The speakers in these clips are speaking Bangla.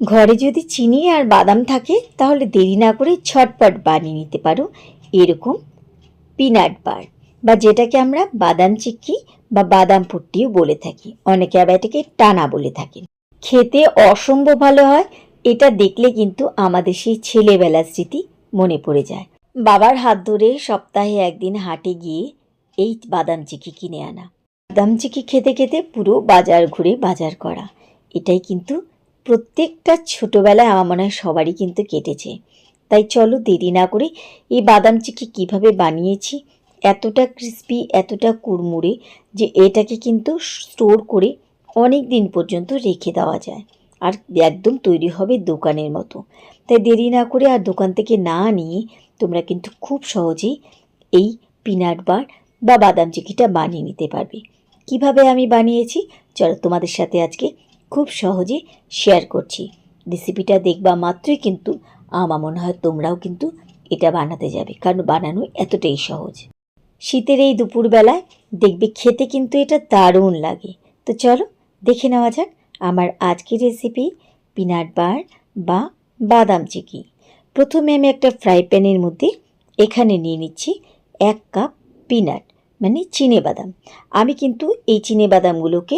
ঘরে যদি চিনি আর বাদাম থাকে, তাহলে দেরি না করে ছটপট বানিয়ে নিতে পারো। এরকম পিনাট বার বা যেটাকে আমরা বাদাম চিক্কি বা বাদাম পুট্টিও বলে থাকি। অনেকে আবার এটাকে টানা বলে থাকেন। খেতে অসম্ভব ভালো হয়, এটা দেখলে কিন্তু আমাদের সেই ছেলেবেলার স্মৃতি মনে পড়ে যায়। বাবার হাত ধরে সপ্তাহে একদিন হাটে গিয়ে এই বাদাম চিকি কিনে আনা। বাদাম চিকি খেতে খেতে পুরো বাজার ঘুরে বাজার করা। এটাই কিন্তু প্রত্যেকটা ছোটোবেলায় আমার মনে হয় সবারই কিন্তু কেটেছে। তাই চলো দেরি না করে এই বাদাম চিকি কীভাবে বানিয়েছি, এতটা ক্রিস্পি এতটা কুড়মুড়ে যে এটাকে কিন্তু স্টোর করে অনেক দিন পর্যন্ত রেখে দেওয়া যায় আর একদম তৈরি হবে দোকানের মতো। তাই দেরি না করে আর দোকান থেকে না নিয়ে তোমরা কিন্তু খুব সহজেই এই পিনাট বার বা বাদাম চিকিটা বানিয়ে নিতে পারবে। কীভাবে আমি বানিয়েছি? চলো তোমাদের সাথে আজকে খুব সহজে শেয়ার করছি। রেসিপিটা দেখবা মাত্রই কিন্তু আমার মনে হয় তোমরাও কিন্তু এটা বানাতে যাবে, কারণ বানানো এতটাই সহজ। শীতের এই দুপুরবেলায় দেখবে খেতে কিন্তু এটা দারুণ লাগে। তো চলো দেখে নেওয়া যাক আমার আজকের রেসিপি পিনাট বার বা বাদাম চিকি। প্রথমে আমি একটা ফ্রাই প্যানের মধ্যে এখানে নিয়ে নিচ্ছি এক কাপ পিনাট মানে চিনে বাদাম। আমি কিন্তু এই চিনে বাদামগুলোকে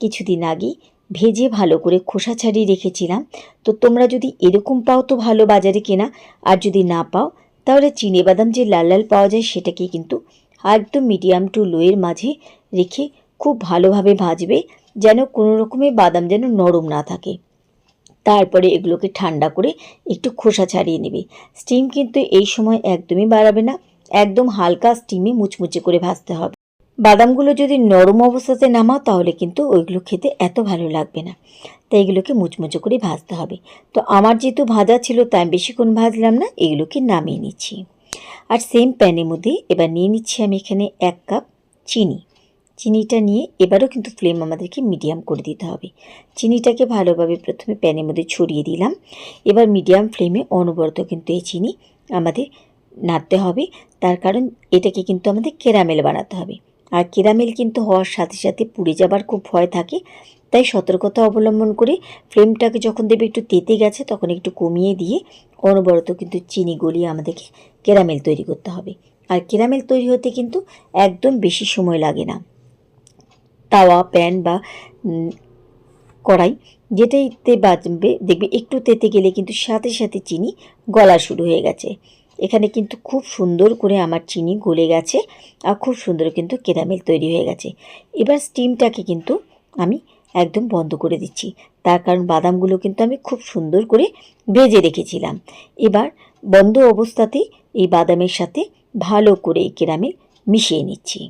কিছুদিন আগেই ভেজে ভালো করে খোসা ছাড়িয়ে রেখেছিলাম। তো তোমরা যদি এরকম পাও তো ভালো বাজারে কেনা, আর যদি না পাও, তাহলে চিনে বাদাম যে লাল লাল পাওয়া যায় সেটাকে কিন্তু একদম মিডিয়াম টু লোয়ের মাঝে রেখে খুব ভালোভাবে ভাজবে, যেন কোনো রকমে বাদাম যেন নরম না থাকে। তারপরে এগুলোকে ঠান্ডা করে একটু খোসা ছাড়িয়ে নেবে। স্টিম কিন্তু এই সময় একদমই বাড়াবে না, একদম হালকা স্টিমে মুচমুচে করে ভাজতে হবে। বাদামগুলো যদি নরম অবস্থাতে নামাও, তাহলে কিন্তু ওইগুলো খেতে এত ভালো লাগবে না। তাই এগুলোকে মুচমুচে করে ভাজতে হবে। তো আমার যেহেতু ভাজা ছিল, তাই আমি বেশিক্ষণ ভাজলাম না, এগুলোকে নামিয়ে নিচ্ছি। আর সেম প্যানের মধ্যে এবার নিয়ে নিচ্ছি আমি এখানে এক কাপ চিনি। চিনিটা নিয়ে এবারও কিন্তু ফ্লেম আমাদেরকে মিডিয়াম করে দিতে হবে। চিনিটাকে ভালোভাবে প্রথমে প্যানের মধ্যে ছড়িয়ে দিলাম। এবার মিডিয়াম ফ্লেমে অনবরত কিন্তু এই চিনি আমাদের নাড়তে হবে। তার কারণ এটাকে কিন্তু আমাদের কেরামেল বানাতে হবে। আর কেরামেল কিন্তু হওয়ার সাথে সাথে পুড়ে যাবার খুব ভয় থাকে। তাই সতর্কতা অবলম্বন করে ফ্লেমটাকে যখন দেবে একটু তেতে গেছে, তখন একটু কমিয়ে দিয়ে অনবরত কিন্তু চিনি গলিয়ে আমাদেরকে কেরামেল তৈরি করতে হবে। আর কেরামেল তৈরি হতে কিন্তু একদম বেশি সময় লাগে না। তাওয়া, প্যান বা কড়াই যেটাইতে বাজবে, দেখবে একটু তেতে গেলে কিন্তু সাথে সাথে চিনি গলা শুরু হয়ে গেছে। এখানে কিন্তু খুব সুন্দর করে আমার চিনি গলে গেছে আর খুব সুন্দর কিন্তু কেরামেল তৈরি হয়ে গেছে। এবার স্টিমটাকে কিন্তু আমি একদম বন্ধ করে দিচ্ছি। তার কারণ বাদামগুলো কিন্তু আমি খুব সুন্দর করে ভেজে রেখেছিলাম। এবার বন্ধ অবস্থাতেই এই বাদামের সাথে ভালো করে এই কেরামেল মিশিয়ে নিচ্ছি।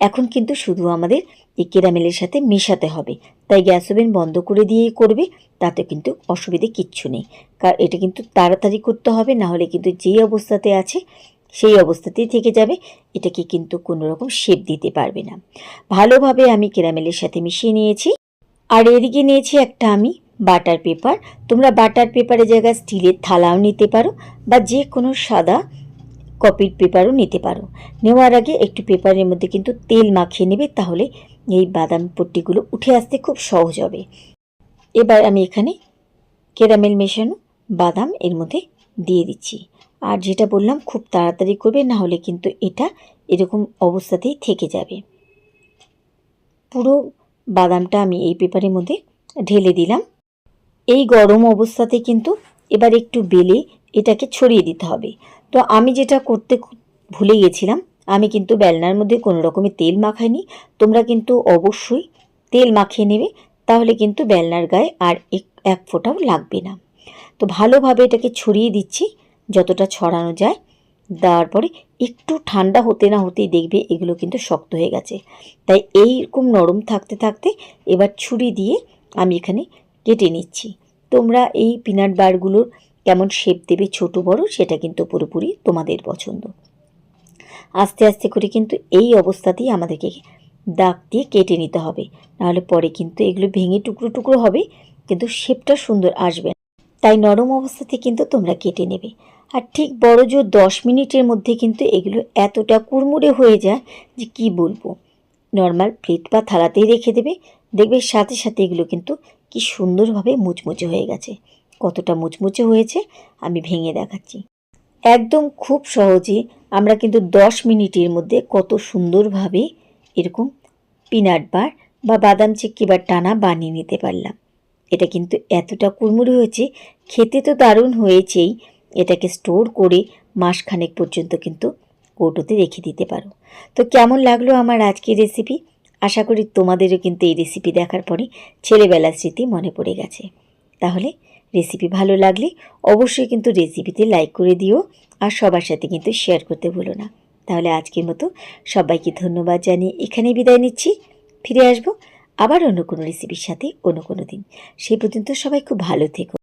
এখন কিন্তু শুধু আমাদের এই কেরামেলের সাথে মেশাতে হবে। তাই গ্যাস ওভেন বন্ধ করে দিয়েই করবে, তাতে কিন্তু অসুবিধে কিচ্ছু নেই। কারণ এটা কিন্তু তাড়াতাড়ি করতে হবে, না হলে কিন্তু যেই অবস্থাতে আছে, সেই অবস্থাতেই থেকে যাবে। এটাকে কিন্তু কোনো রকম শেপ দিতে পারবে না। ভালোভাবে আমি কেরামেলের সাথে মিশিয়ে নিয়েছি। আর এদিকে নিয়েছি একটা আমি বাটার পেপার। তোমরা বাটার পেপারের জায়গায় স্টিলের থালাও নিতে পারো, বা যে কোনো সাদা কপির পেপারও নিতে পারো। নেওয়ার আগে একটু পেপারের মধ্যে কিন্তু তেল মাখিয়ে নেবে, তাহলে এই বাদাম পট্টিগুলো উঠে আসতে খুব সহজ হবে। এবার আমি এখানে কেরামেল মেশানো বাদাম এর মধ্যে দিয়ে দিচ্ছি। আর যেটা বললাম, খুব তাড়াতাড়ি করবে, না হলে কিন্তু এটা এরকম অবস্থাতেই থেকে যাবে। পুরো বাদামটা আমি এই পেপারের মধ্যে ঢেলে দিলাম। এই গরম অবস্থাতে কিন্তু এবার একটু বেলে এটাকে ছড়িয়ে দিতে হবে। তো আমি যেটা করতে ভুলে গেছিলাম, আমি কিন্তু বেলনার মধ্যে কোনো রকমের তেল মাখাইনি, তোমরা কিন্তু অবশ্যই তেল মাখিয়ে নেবে, তাহলে কিন্তু বেলনার গায়ে আর এক এক ফোঁটাও লাগবে না। তো ভালোভাবে এটাকে ছড়িয়ে দিচ্ছি, যতটা ছড়ানো যায়, দেওয়ার পরে একটু ঠান্ডা হতে না হতেই দেখবে এগুলো কিন্তু শক্ত হয়ে গেছে। তাই এইরকম নরম থাকতে থাকতে এবার ছুরি দিয়ে আমি এখানে কেটে নিচ্ছি। তোমরা এই পিনাট বারগুলোর কেমন শেপ দেবে ছোট বড়, সেটা কিন্তু পুরোপুরি তোমাদের পছন্দ। আস্তে আস্তে করে কিন্তু এই অবস্থাতেই আমাদেরকে দাগ দিয়ে কেটে নিতে হবে। নাহলে পরে কিন্তু এগুলো ভেঙে টুকরো টুকরো হবে, কিন্তু শেপটা সুন্দর আসবে। তাই নরম অবস্থাতে কিন্তু তোমরা কেটে নেবে। আর ঠিক বড় জোর দশ মিনিটের মধ্যে কিন্তু এগুলো এতটা কুড়মুড়ে হয়ে যায় যে কি বলব। নর্মাল প্লেট বা থালাতেই রেখে দেবে। দেখবে সাথে সাথে এগুলো কিন্তু কি সুন্দরভাবে মুচমুচে হয়ে গেছে। কতটা মুচমুচে হয়েছে, আমি ভেঙে দেখাচ্ছি। একদম খুব সহজে আমরা কিন্তু দশ মিনিটের মধ্যে কত সুন্দরভাবে এরকম পিনাট বার বা বাদাম চিক্কি বা টানা বানিয়ে নিতে পারলাম। এটা কিন্তু এতটা কুড়মুড়ে হয়েছে, খেতে তো দারুণ হয়েছেই, এটাকে স্টোর করে মাসখানেক পর্যন্ত কিন্তু কৌটোতে রেখে দিতে পারো। তো কেমন লাগল আমার আজকের রেসিপি আশা করি তোমাদেরও কিন্তু এই রেসিপি দেখার পরে ছেলেবেলার স্মৃতি মনে পড়ে গেছে। তাহলে রেসিপি ভালো লাগলে অবশ্যই কিন্তু রেসিপিতে লাইক করে দিও আর সবার সাথে কিন্তু শেয়ার করতে ভুলো না। তাহলে আজকের মতো সবাইকে ধন্যবাদ জানিয়ে এখানেই বিদায় নিচ্ছি। ফিরে আসব আবার অন্য কোনো রেসিপির সাথে অন্য কোনো দিন। সেই পর্যন্ত সবাই খুব ভালো থেকো।